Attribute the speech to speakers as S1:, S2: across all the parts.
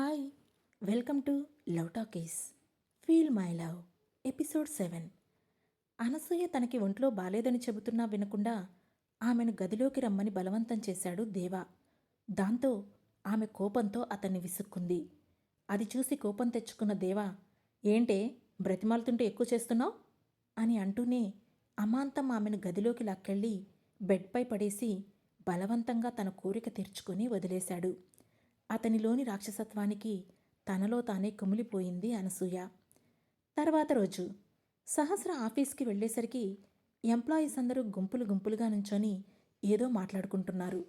S1: Hi welcome to love talkies. Feel my love episode seven. Anasuya తనకి ఒంట్లో బాలేదని చెబుతున్నా వినకుండా ఆమెను గదిలోకి రమ్మని బలవంతం చేశాడు దేవా. దాంతో ఆమె కోపంతో అతన్ని విసుక్కుంది. అది చూసి కోపం తెచ్చుకున్న దేవా ఏంటే బ్రతిమాలుతుంటే ఎక్కువ చేస్తున్నావు? అని అంటూనే అమాంతం ఆమెను గదిలోకి లాక్కెళ్ళి బెడ్పై పడేసి బలవంతంగా తన కోరిక తీర్చుకొని వదిలేశాడు. అతనిలోని రాక్షసత్వానికి తనలో తానే కుమిలిపోయింది అనసూయ. తర్వాత రోజు సహస్ర ఆఫీస్కి వెళ్ళేసరికి ఎంప్లాయీస్ అందరూ గుంపులు గుంపులుగా నుంచొని ఏదో మాట్లాడుకుంటున్నారు.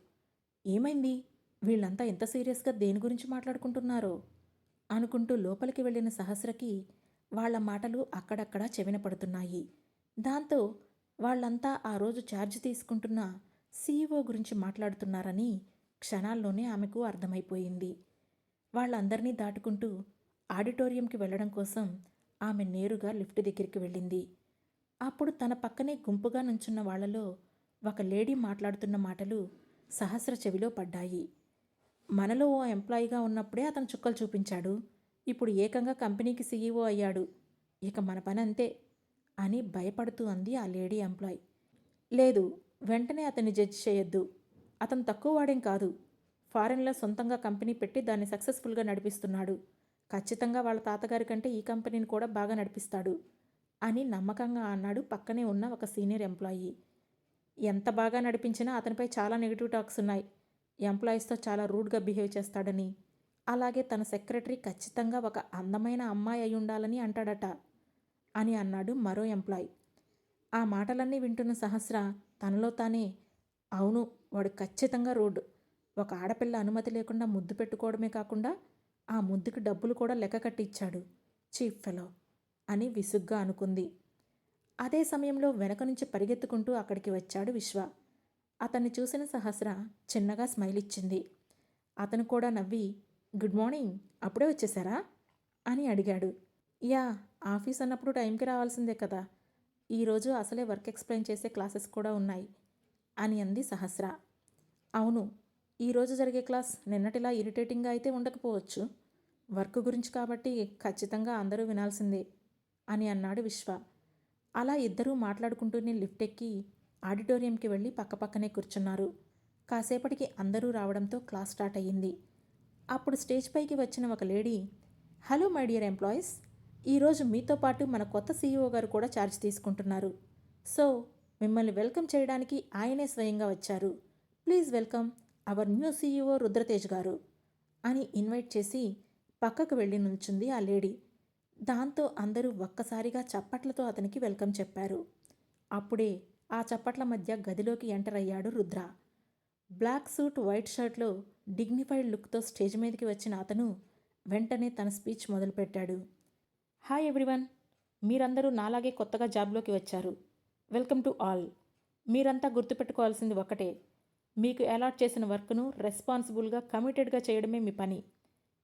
S1: ఏమైంది? వీళ్ళంతా ఎంత సీరియస్గా దేని గురించి మాట్లాడుకుంటున్నారో? అనుకుంటూ లోపలికి వెళ్ళిన సహస్రకి వాళ్ళ మాటలు అక్కడక్కడా చెవిన పడుతున్నాయి దాంతో వాళ్ళంతా ఆ రోజు ఛార్జ్ తీసుకుంటున్న సీఈఓ గురించి మాట్లాడుతున్నారని క్షణాల్లోనే ఆమెకు అర్థమైపోయింది. వాళ్ళందరినీ దాటుకుంటూ ఆడిటోరియంకి వెళ్ళడం కోసం ఆమె నేరుగా లిఫ్ట్ దగ్గరికి వెళ్ళింది. అప్పుడు తన పక్కనే గుంపుగా నుంచున్న వాళ్ళలో ఒక లేడీ మాట్లాడుతున్న మాటలు సహస్ర చెవిలో పడ్డాయి. మనలో ఓ ఎంప్లాయీగా ఉన్నప్పుడే అతను చుక్కలు చూపించాడు. ఇప్పుడు ఏకంగా కంపెనీకి సీఈఓ అయ్యాడు. ఇక మన పని అంతే అని భయపడుతూ అంది ఆ లేడీ ఎంప్లాయ్. లేదు వెంటనే అతన్ని జడ్జి చేయొద్దు. అతను తక్కువ వాడేం కాదు. ఫారెన్లో సొంతంగా కంపెనీ పెట్టి దాన్ని సక్సెస్ఫుల్గా నడిపిస్తున్నాడు. ఖచ్చితంగా వాళ్ళ తాతగారి కంటే ఈ కంపెనీని కూడా బాగా నడిపిస్తాడు అని నమ్మకంగా అన్నాడు పక్కనే ఉన్న ఒక సీనియర్ ఎంప్లాయీ. ఎంత బాగా నడిపించినా అతనిపై చాలా నెగిటివ్ టాక్స్ ఉన్నాయి. ఎంప్లాయీస్తో చాలా రూడ్గా బిహేవ్ చేస్తాడని. అలాగే తన సెక్రటరీ ఖచ్చితంగా ఒక అందమైన అమ్మాయి అయి ఉండాలని అంటాడట అని అన్నాడు మరో ఎంప్లాయ్. ఆ మాటలన్నీ వింటున్న సహస్ర తనలో తానే అవును వాడు ఖచ్చితంగా రోడ్డు. ఒక ఆడపిల్ల అనుమతి లేకుండా ముద్దు పెట్టుకోవడమే కాకుండా ఆ ముద్దుకి డబ్బులు కూడా లెక్క కట్టిచ్చాడు. Chief fellow! అని విసుగ్గా అనుకుంది. అదే సమయంలో వెనక నుంచి పరిగెత్తుకుంటూ అక్కడికి వచ్చాడు విశ్వ. అతన్ని చూసిన సహస్ర చిన్నగా స్మైల్ ఇచ్చింది. అతను కూడా నవ్వి గుడ్ మార్నింగ్ అప్పుడే వచ్చేసారా? అని అడిగాడు. యా ఆఫీస్ అన్నప్పుడు టైంకి రావాల్సిందే కదా. ఈరోజు అసలే వర్క్ ఎక్స్ప్లెయిన్ చేసే క్లాసెస్ కూడా ఉన్నాయి. అని అంది సహస్ర. అవును ఈరోజు జరిగే క్లాస్ నిన్నటిలా ఇరిటేటింగ్గా అయితే ఉండకపోవచ్చు. వర్క్ గురించి కాబట్టి ఖచ్చితంగా అందరూ వినాల్సిందే అని అన్నాడు విశ్వ. అలా ఇద్దరూ మాట్లాడుకుంటూనే లిఫ్ట్ ఎక్కి ఆడిటోరియంకి వెళ్ళి పక్కపక్కనే కూర్చున్నారు. కాసేపటికి అందరూ రావడంతో క్లాస్ స్టార్ట్ అయ్యింది. అప్పుడు స్టేజ్ పైకి వచ్చిన ఒక lady hello my dear employees ఈరోజు మీతో పాటు మన కొత్త సీఈఓ గారు కూడా ఛార్జ్ తీసుకుంటున్నారు. సో మిమ్మల్ని వెల్కమ్ చేయడానికి ఆయనే స్వయంగా వచ్చారు. Please welcome our new CEO Rudratej గారు అని ఇన్వైట్ చేసి పక్కకు వెళ్ళి నుంచుంది ఆ లేడీ. దాంతో అందరూ ఒక్కసారిగా చప్పట్లతో అతనికి వెల్కమ్ చెప్పారు. అప్పుడే ఆ చప్పట్ల మధ్య గదిలోకి ఎంటర్ అయ్యాడు రుద్ర. బ్లాక్ సూట్ వైట్ షర్ట్లో డిగ్నిఫైడ్ లుక్తో స్టేజ్ మీదకి వచ్చిన అతను వెంటనే తన స్పీచ్ మొదలుపెట్టాడు. హాయ్ ఎవ్రీవన్ మీరందరూ నాలాగే కొత్తగా జాబ్లోకి వచ్చారు. Welcome to all. మీరంతా గుర్తుపెట్టుకోవాల్సింది ఒకటే. మీకు అలాట్ చేసిన వర్క్ను రెస్పాన్సిబుల్గా కమిటెడ్గా చేయడమే మీ పని.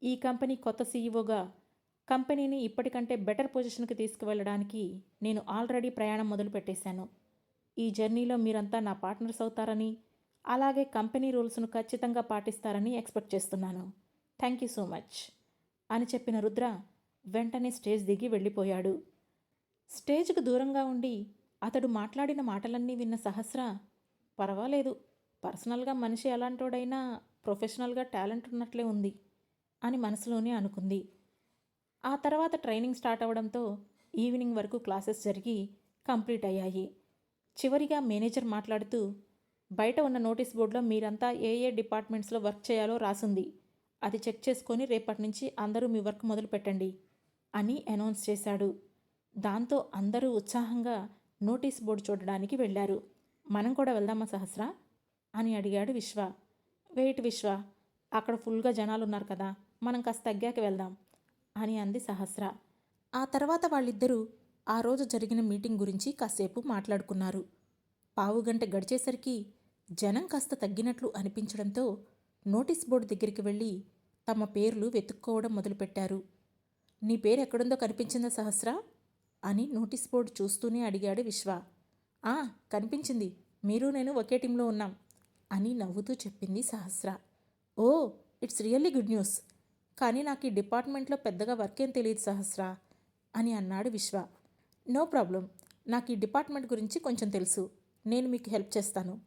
S1: ఈ కంపెనీ కొత్త సీఈఓగా కంపెనీని ఇప్పటికంటే బెటర్ పొజిషన్కి తీసుకువెళ్ళడానికి నేను ఆల్రెడీ ప్రయాణం మొదలు పెట్టేశాను ఈ జర్నీలో మీరంతా నా పార్ట్నర్స్ అవుతారని అలాగే కంపెనీ రూల్స్ను ఖచ్చితంగా పాటిస్తారని ఎక్స్పెక్ట్ చేస్తున్నాను. Thank you so much. అని చెప్పిన రుద్ర వెంటనే స్టేజ్ దిగి వెళ్ళిపోయాడు. స్టేజ్కు దూరంగా ఉండి అతడు మాట్లాడిన మాటలన్నీ విన్న సహస్ర పర్వాలేదు పర్సనల్గా మనిషి ఎలాంటోడైనా ప్రొఫెషనల్గా టాలెంట్ ఉన్నట్లే ఉంది అని మనసులోనే అనుకుంది. ఆ తర్వాత ట్రైనింగ్ స్టార్ట్ అవ్వడంతో ఈవినింగ్ వరకు క్లాసెస్ జరిగి కంప్లీట్ అయ్యాయి. చివరిగా మేనేజర్ మాట్లాడుతూ బయట ఉన్న నోటీస్ బోర్డులో మీరంతా ఏ ఏ డిపార్ట్మెంట్స్లో వర్క్ చేయాలో రాసింది. అది చెక్ చేసుకొని రేపటి నుంచి అందరూ మీ వర్క్ మొదలు పెట్టండి అని అనౌన్స్ చేశాడు. దాంతో అందరూ ఉత్సాహంగా నోటీస్ బోర్డు చూడడానికి వెళ్ళారు. మనం కూడా వెళ్దామా సహస్ర? అని అడిగాడు విశ్వ. వెయిట్ విశ్వ అక్కడ ఫుల్గా జనాలు ఉన్నారు కదా మనం కాస్త తగ్గాక వెళ్దాం అని అంది సహస్ర. ఆ తర్వాత వాళ్ళిద్దరూ ఆ రోజు జరిగిన మీటింగ్ గురించి కాసేపు మాట్లాడుకున్నారు. పావుగంట గడిచేసరికి జనం కాస్త తగ్గినట్లు అనిపించడంతో నోటీస్ బోర్డు దగ్గరికి వెళ్ళి తమ పేర్లు వెతుక్కోవడం మొదలుపెట్టారు. నీ పేరు ఎక్కడుందో కనిపించిందా సహస్రా? అని నోటీస్ బోర్డు చూస్తూనే అడిగాడు విశ్వ. ఆ కనిపించింది. మీరు నేను ఒకే టీంలో ఉన్నాం అని నవ్వుతూ చెప్పింది Sahasra. Oh it's really good news. కానీ నాకు ఈ డిపార్ట్మెంట్లో పెద్దగా వర్క్ ఏం తెలియదు సహస్ర అని అన్నాడు విశ్వ. No problem. నాకు ఈ డిపార్ట్మెంట్ గురించి కొంచెం తెలుసు. నేను మీకు హెల్ప్ చేస్తాను.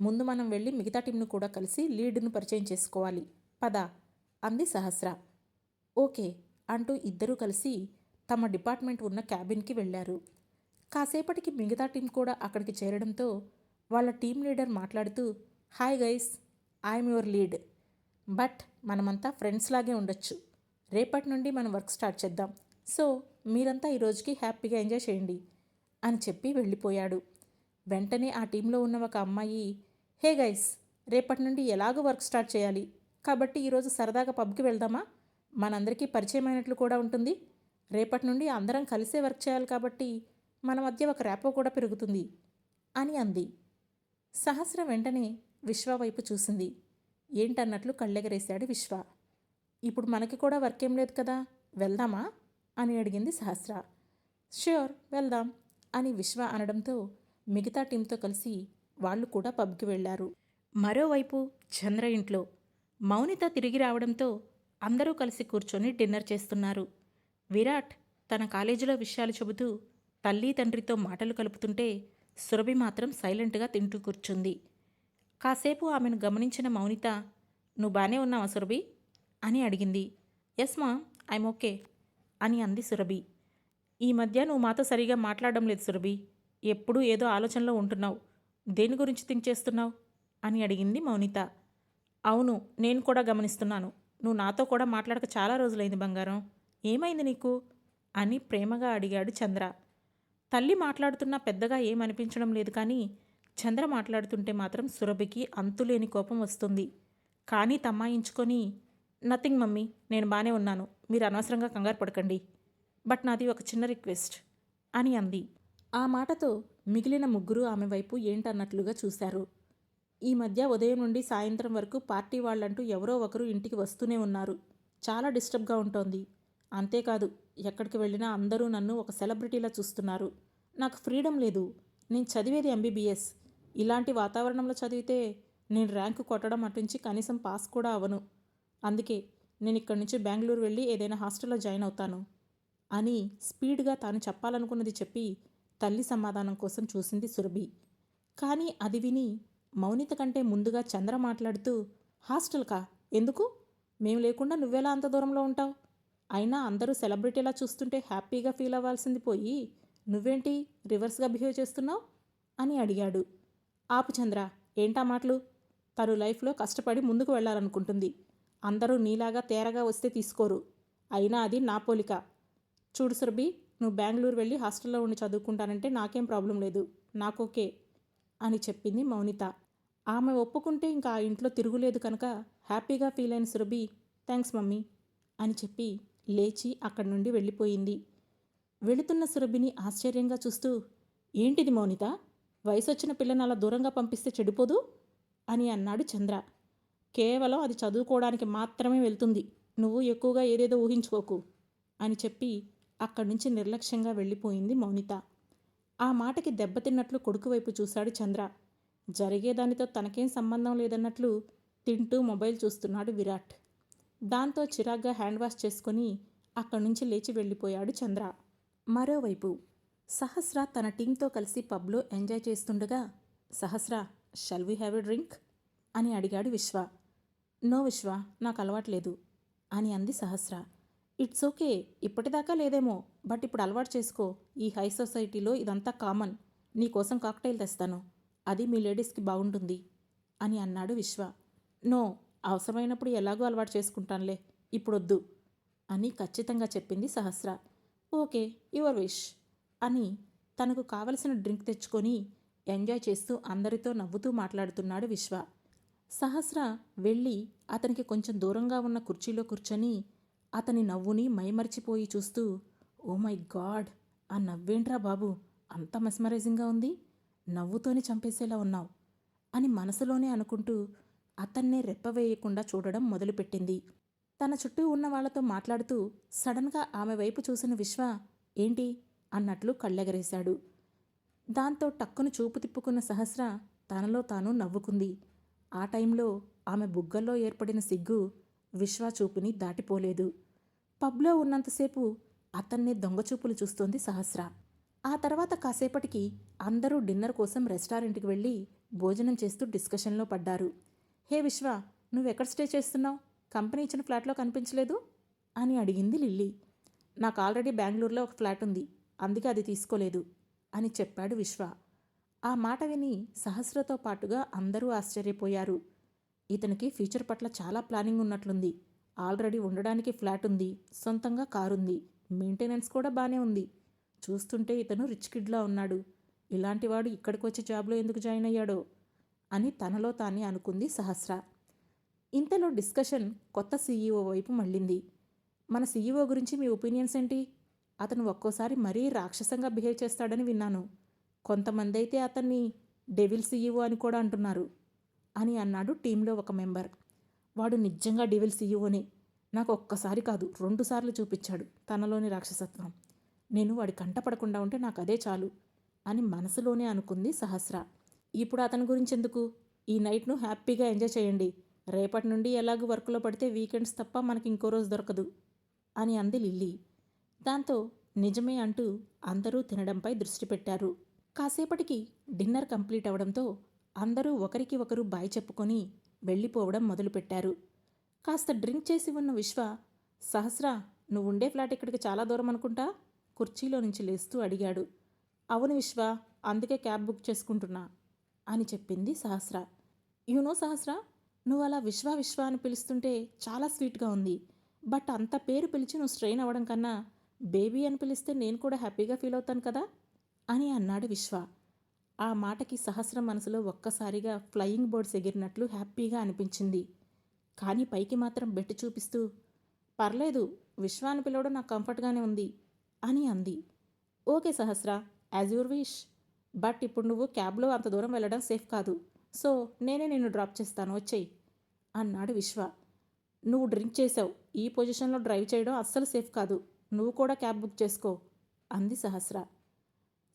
S1: ముందు మనం వెళ్ళి మిగతా టీంను కూడా కలిసి లీడ్ను పరిచయం చేసుకోవాలి. పద అంది సహస్ర. ఓకే అంటూ ఇద్దరూ కలిసి తమ డిపార్ట్మెంట్ ఉన్న క్యాబిన్కి వెళ్ళారు. కాసేపటికి మిగతా టీం కూడా అక్కడికి చేరడంతో వాళ్ళ టీం లీడర్ మాట్లాడుతూ hi guys I'm your lead. But మనమంతా ఫ్రెండ్స్ లాగే ఉండొచ్చు. రేపటి నుండి మనం వర్క్ స్టార్ట్ చేద్దాం. సో మీరంతా ఈ రోజుకి హ్యాపీగా ఎంజాయ్ చేయండి అని చెప్పి వెళ్ళిపోయాడు. వెంటనే ఆ టీంలో ఉన్న ఒక అమ్మాయి హే గైస్ రేపటి నుండి ఎలాగో వర్క్ స్టార్ట్ చేయాలి? కాబట్టి ఈరోజు సరదాగా పబ్కి వెళ్దామా? మనందరికీ పరిచయమైనట్లు కూడా ఉంటుంది. రేపటి నుండి అందరం కలిసే వర్క్ చేయాలి కాబట్టి మన మధ్య ఒక ర్యాపో కూడా పెరుగుతుంది అని అంది. సహస్ర వెంటనే విశ్వ వైపు చూసింది. ఏంటన్నట్లు కళ్ళెగరేశాడు విశ్వ. ఇప్పుడు మనకి కూడా వర్క్ ఏం లేదు కదా వెళ్దామా అని అడిగింది సహస్ర. ష్యూర్ వెళ్దాం అని విశ్వ అనడంతో మిగతా టీంతో కలిసి వాళ్ళు కూడా పబ్కి వెళ్ళారు. మరోవైపు చంద్ర ఇంట్లో మౌనిత తిరిగి రావడంతో అందరూ కలిసి కూర్చొని డిన్నర్ చేస్తున్నారు. విరాట్ తన కాలేజీలో విషయాలు చెబుతూ తల్లి తండ్రితో మాటలు కలుపుతుంటే సురభి మాత్రం సైలెంట్గా తింటూ కూర్చుంది. కాసేపు ఆమెను గమనించిన మౌనిత నువ్వు బాగానే ఉన్నావా సురభి? అని అడిగింది. ఎస్ మా ఐమ్ ఓకే అని అంది సురభి. ఈ మధ్య నువ్వు మాతో సరిగా మాట్లాడడం లేదు సురభి. ఎప్పుడూ ఏదో ఆలోచనలో ఉంటున్నావు. దేని గురించి థింక్ చేస్తున్నావు? అని అడిగింది మౌనిత. అవును నేను కూడా గమనిస్తున్నాను. నువ్వు నాతో కూడా మాట్లాడక చాలా రోజులైంది బంగారం. ఏమైంది నీకు? అని ప్రేమగా అడిగాడు చంద్ర. తల్లి మాట్లాడుతున్నా పెద్దగా ఏమనిపించడం లేదు కానీ చంద్ర మాట్లాడుతుంటే మాత్రం సురభికి అంతులేని కోపం వస్తుంది. కానీ తమ్మాయించుకొని నథింగ్ మమ్మీ నేను బాగానే ఉన్నాను. మీరు అనవసరంగా కంగారు పడకండి. బట్ నాది ఒక చిన్న రిక్వెస్ట్ అని అంది. ఆ మాటతో మిగిలిన ముగ్గురు ఆమె వైపు ఏంటన్నట్లుగా చూశారు. ఈ మధ్య ఉదయం నుండి సాయంత్రం వరకు పార్టీ వాళ్ళంటూ ఎవరో ఒకరు ఇంటికి వస్తూనే ఉన్నారు. చాలా డిస్టర్బ్గా ఉంటోంది. అంతేకాదు ఎక్కడికి వెళ్ళినా అందరూ నన్ను ఒక సెలబ్రిటీలా చూస్తున్నారు. నాకు ఫ్రీడమ్ లేదు. నేను చదివేది ఎంబీబీఎస్ ఇలాంటి వాతావరణంలో చదివితే నేను ర్యాంకు కొట్టడం అటుంచి కనీసం పాస్ కూడా అవను అందుకే నేను ఇక్కడి నుంచి బెంగళూరు వెళ్ళి ఏదైనా హాస్టల్లో జాయిన్ అవుతాను అని స్పీడ్గా తాను చెప్పాలనుకున్నది చెప్పి తల్లి సమాధానం కోసం చూసింది సురభి. కానీ అది విని మౌనిత కంటే ముందుగా చంద్ర మాట్లాడుతూ హాస్టల్కా ఎందుకు? మేము లేకుండా నువ్వెలా అంత దూరంలో ఉంటావు? అయినా అందరూ సెలబ్రిటీలా చూస్తుంటే హ్యాపీగా ఫీల్ అవ్వాల్సింది పోయి నువ్వేంటి రివర్స్గా బిహేవ్ చేస్తున్నావు? అని అడిగాడు. ఆపు చంద్ర ఏంటా మాటలు? తను లైఫ్లో కష్టపడి ముందుకు వెళ్ళాలనుకుంటుంది. అందరూ నీలాగా తేరగా వస్తే తీసుకోరు. అయినా అది నా పోలిక. చూడు సురభి నువ్వు బెంగళూరు వెళ్ళి హాస్టల్లో ఉండి చదువుకుంటానంటే నాకేం ప్రాబ్లం లేదు. నాకోకే అని చెప్పింది మౌనిత. ఆమె ఒప్పుకుంటే ఇంకా ఆ ఇంట్లో తిరుగులేదు కనుక హ్యాపీగా ఫీల్ అయిన సురభి థ్యాంక్స్ మమ్మీ అని చెప్పి లేచి అక్కడి నుండి వెళ్ళిపోయింది. వెళుతున్న సురభిని ఆశ్చర్యంగా చూస్తూ ఏంటిది మౌనిత? వయసు వచ్చిన పిల్లని అలా దూరంగా పంపిస్తే చెడిపోదు? అని అన్నాడు చంద్ర. కేవలం అది చదువుకోవడానికి మాత్రమే వెళ్తుంది. నువ్వు ఎక్కువగా ఏదేదో ఊహించుకోకు అని చెప్పి అక్కడి నుంచి నిర్లక్ష్యంగా వెళ్ళిపోయింది మౌనిత. ఆ మాటకి దెబ్బతిన్నట్లు కొడుకు వైపు చూశాడు చంద్ర. జరిగేదానితో తనకేం సంబంధం లేదన్నట్లు తింటూ మొబైల్ చూస్తున్నాడు విరాట్. దాంతో చిరాగ్గా హ్యాండ్ వాష్ చేసుకొని అక్కడి నుంచి లేచి వెళ్ళిపోయాడు చంద్ర. మరోవైపు సహస్ర తన టీంతో కలిసి పబ్లో ఎంజాయ్ చేస్తుండగా Sahasra shall we have a drink అని అడిగాడు విశ్వ. నో విశ్వ నాకు అలవాట్లేదు అని అంది సహస్ర. ఇట్స్ ఓకే ఇప్పటిదాకా లేదేమో బట్ ఇప్పుడు అలవాటు చేసుకో. ఈ హై సొసైటీలో ఇదంతా కామన్. నీకోసం కాక్టైల్ తెస్తాను. అది మీ లేడీస్కి బాగుంటుంది అని అన్నాడు విశ్వ. నో అవసరమైనప్పుడు ఎలాగో అలవాటు చేసుకుంటానులే ఇప్పుడొద్దు అని ఖచ్చితంగా చెప్పింది సహస్ర. ఓకే యువర్ విష్ అని తనకు కావలసిన డ్రింక్ తెచ్చుకొని ఎంజాయ్ చేస్తూ అందరితో నవ్వుతూ మాట్లాడుతున్నాడు విశ్వ. సహస్ర వెళ్ళి అతనికి కొంచెం దూరంగా ఉన్న కుర్చీలో కూర్చొని అతని నవ్వుని మైమరిచిపోయి చూస్తూ ఓ మై గాడ్ ఆ నవ్వేంట్రా బాబు అంత మెస్మరైజింగ్గా ఉంది నవ్వుతోనే చంపేసేలా ఉన్నావు అని మనసులోనే అనుకుంటూ అతన్నే రెప్పవేయకుండా చూడడం మొదలుపెట్టింది. తన చుట్టూ ఉన్న వాళ్ళతో మాట్లాడుతూ సడన్గా ఆమె వైపు చూసిన విశ్వ ఏంటి? అన్నట్లు కళ్ళెగరేశాడు. దాంతో టక్కును చూపు తిప్పుకున్న సహస్ర తనలో తాను నవ్వుకుంది. ఆ టైంలో ఆమె బుగ్గల్లో ఏర్పడిన సిగ్గు విశ్వ చూపుని దాటిపోలేదు. పబ్లో ఉన్నంతసేపు అతన్నే దొంగచూపులు చూస్తోంది సహస్ర. ఆ తర్వాత కాసేపటికి అందరూ డిన్నర్ కోసం రెస్టారెంట్కి వెళ్ళి భోజనం చేస్తూ డిస్కషన్లో పడ్డారు. హే విశ్వ నువ్వెక్కడ స్టే చేస్తున్నావు? కంపెనీ ఇచ్చిన ఫ్లాట్లో కనిపించలేదు? అని అడిగింది లిల్లీ. నాకు ఆల్రెడీ బెంగళూరులో ఒక ఫ్లాట్ ఉంది. అందుకే అది తీసుకోలేదు అని చెప్పాడు విశ్వ. ఆ మాట విని సహస్రతో పాటుగా అందరూ ఆశ్చర్యపోయారు. ఇతనికి ఫ్యూచర్ పట్ల చాలా ప్లానింగ్ ఉన్నట్లుంది. ఆల్రెడీ ఉండడానికి ఫ్లాట్ ఉంది. సొంతంగా కారుంది. మెయింటెనెన్స్ కూడా బాగానే ఉంది. చూస్తుంటే ఇతను రిచ్ కిడ్లా ఉన్నాడు. ఇలాంటివాడు ఇక్కడికి వచ్చి జాబ్లో ఎందుకు జాయిన్ అయ్యాడో? అని తనలో తానే అనుకుంది సహస్ర. ఇంతలో డిస్కషన్ కొత్త సీఈఓ వైపు మళ్ళింది. మన సీఈఓ గురించి మీ ఒపీనియన్స్ ఏంటి? అతను ఒక్కోసారి మరీ రాక్షసంగా బిహేవ్ చేస్తాడని విన్నాను. కొంతమంది అయితే అతన్ని డెవిల్ సీఈఓ అని కూడా అంటున్నారు అని అన్నాడు టీంలో ఒక మెంబర్. వాడు నిజంగా డెవిల్ సీఈఓనే. నాకు ఒక్కసారి కాదు రెండుసార్లు చూపించాడు తనలోని రాక్షసత్వం. నేను వాడి కంటపడకుండా ఉంటే నాకు అదే చాలు అని మనసులోనే అనుకుంది సహస్ర. ఇప్పుడు అతని గురించి ఎందుకు ఈ నైట్ను హ్యాపీగా ఎంజాయ్ చేయండి. రేపటి నుండి ఎలాగూ వర్క్లో పడితే వీకెండ్స్ తప్ప మనకి ఇంకో రోజు దొరకదు అని అంది లిల్లీ. దాంతో నిజమే అంటూ అందరూ తినడంపై దృష్టి పెట్టారు. కాసేపటికి డిన్నర్ కంప్లీట్ అవడంతో అందరూ ఒకరికి ఒకరు బాయ్ చెప్పుకొని వెళ్ళిపోవడం మొదలుపెట్టారు. కాస్త డ్రింక్ చేసి ఉన్న విశ్వ సహస్ర నువ్వు ఉండే ఫ్లాట్ ఇక్కడికి చాలా దూరం అనుకుంటా? కుర్చీలో నుంచి లేస్తూ అడిగాడు. అవును విశ్వ అందుకే క్యాబ్ బుక్ చేసుకుంటున్నా. అని చెప్పింది సహస్ర. యూనో సహస్ర నువ్వు అలా విశ్వ విశ్వ అని పిలుస్తుంటే చాలా స్వీట్గా ఉంది. బట్ అంత పేరు పిలిచి నువ్వు స్ట్రెయిన్ అవ్వడం కన్నా బేబీ అని పిలిస్తే నేను కూడా హ్యాపీగా ఫీల్ అవుతాను కదా? అని అన్నాడు విశ్వ. ఆ మాటకి సహస్ర మనసులో ఒక్కసారిగా ఫ్లయింగ్ బోర్డ్స్ ఎగిరినట్లు హ్యాపీగా అనిపించింది. కానీ పైకి మాత్రం బెట్టి చూపిస్తూ పర్లేదు విశ్వాన్ని పిలవడం నాకు కంఫర్ట్గానే ఉంది అని అంది. Okay Sahasra as your wish. But ఇప్పుడు నువ్వు క్యాబ్లో అంత దూరం వెళ్ళడం సేఫ్ కాదు. సో నేనే నిన్ను డ్రాప్ చేస్తాను. వచ్చేయి. అన్నాడు విశ్వ. నువ్వు డ్రింక్ చేసావు. ఈ పొజిషన్లో డ్రైవ్ చేయడం అస్సలు సేఫ్ కాదు. నువ్వు కూడా క్యాబ్ బుక్ చేసుకో అంది సహస్ర.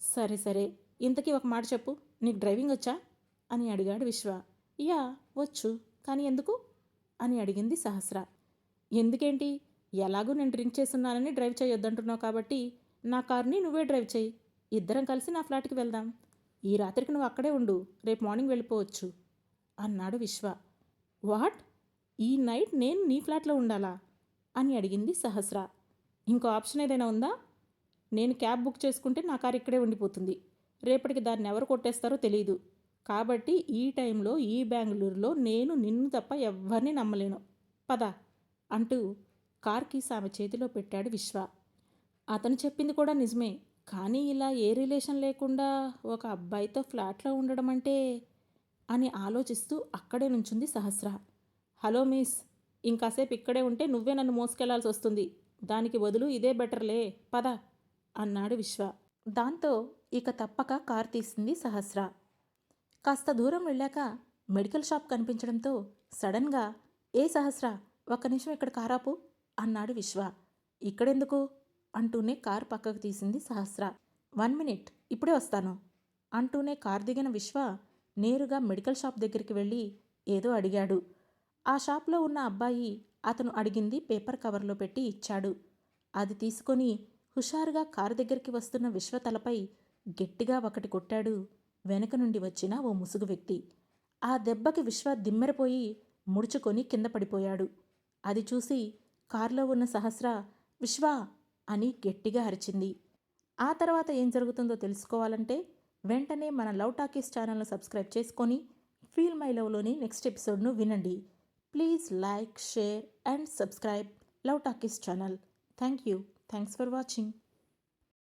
S1: సరే సరే. ఇంతకీ ఒక మాట చెప్పు. నీకు డ్రైవింగ్ వచ్చా? అని అడిగాడు విశ్వ. యా వచ్చు. కానీ ఎందుకు? అని అడిగింది సహస్ర. ఎందుకేంటి? ఎలాగూ నేను డ్రింక్ చేస్తున్నానని డ్రైవ్ చేయొద్దంటున్నావు కాబట్టి నా కార్ని నువ్వే డ్రైవ్ చేయి. ఇద్దరం కలిసి నా ఫ్లాట్కి వెళ్దాం. ఈ రాత్రికి నువ్వు అక్కడే ఉండు. రేపు మార్నింగ్ వెళ్ళిపోవచ్చు. అన్నాడు విశ్వ. వాట్? ఈ నైట్ నేను నీ ఫ్లాట్లో ఉండాలా? అని అడిగింది సహస్ర. ఇంకో ఆప్షన్ ఏదైనా ఉందా? నేను క్యాబ్ బుక్ చేసుకుంటే నా కారు ఇక్కడే ఉండిపోతుంది. రేపటికి దాన్ని ఎవరు కొట్టేస్తారో తెలియదు కాబట్టి ఈ టైంలో ఈ బెంగళూరులో నేను నిన్ను తప్ప ఎవ్వరిని నమ్మలేను. పద అంటూ కార్కి ఆమె చేతిలో పెట్టాడు విశ్వ. అతను చెప్పింది కూడా నిజమే. కానీ ఇలా ఏ రిలేషన్ లేకుండా ఒక అబ్బాయితో ఫ్లాట్లో ఉండడం అంటే అని ఆలోచిస్తూ అక్కడే నుంచుంది సహస్ర. హలో మిస్ ఇంకాసేపు ఇక్కడే ఉంటే నువ్వే నన్ను మోసుకెళ్ళాల్సి వస్తుంది. దానికి బదులు ఇదే బెటర్లే పద అన్నాడు విశ్వ. దాంతో ఇక తప్పక కార్ తీసింది సహస్ర. కాస్త దూరం వెళ్ళాక మెడికల్ షాప్ కనిపించడంతో సడన్గా ఏ సహస్ర ఒక్క నిమిషం ఇక్కడ కారాపు అన్నాడు విశ్వ. ఇక్కడెందుకు? అంటూనే కారు పక్కకు తీసింది సహస్ర. వన్ మినిట్ ఇప్పుడే వస్తాను. అంటూనే కారు దిగిన విశ్వ నేరుగా మెడికల్ షాప్ దగ్గరికి వెళ్ళి ఏదో అడిగాడు. ఆ షాప్లో ఉన్న అబ్బాయి అతను అడిగింది పేపర్ కవర్లో పెట్టి ఇచ్చాడు. అది తీసుకొని హుషారుగా కారు దగ్గరికి వస్తున్న విశ్వ తలపై గట్టిగా ఒకటి కొట్టాడు వెనక నుండి వచ్చిన ఓ ముసుగు వ్యక్తి. ఆ దెబ్బకి విశ్వ దిమ్మెరపోయి ముడుచుకొని కింద పడిపోయాడు. అది చూసి కారులో ఉన్న సహస్ర విశ్వ అని గట్టిగా అరిచింది. ఆ తర్వాత ఏం జరుగుతుందో తెలుసుకోవాలంటే వెంటనే మన లవ్ టాకీస్ ఛానల్ను సబ్స్క్రైబ్ చేసుకొని ఫీల్ మై లవ్లోని నెక్స్ట్ ఎపిసోడ్ను వినండి. Please like share and subscribe love talkies channel. Thank you. Thanks for watching.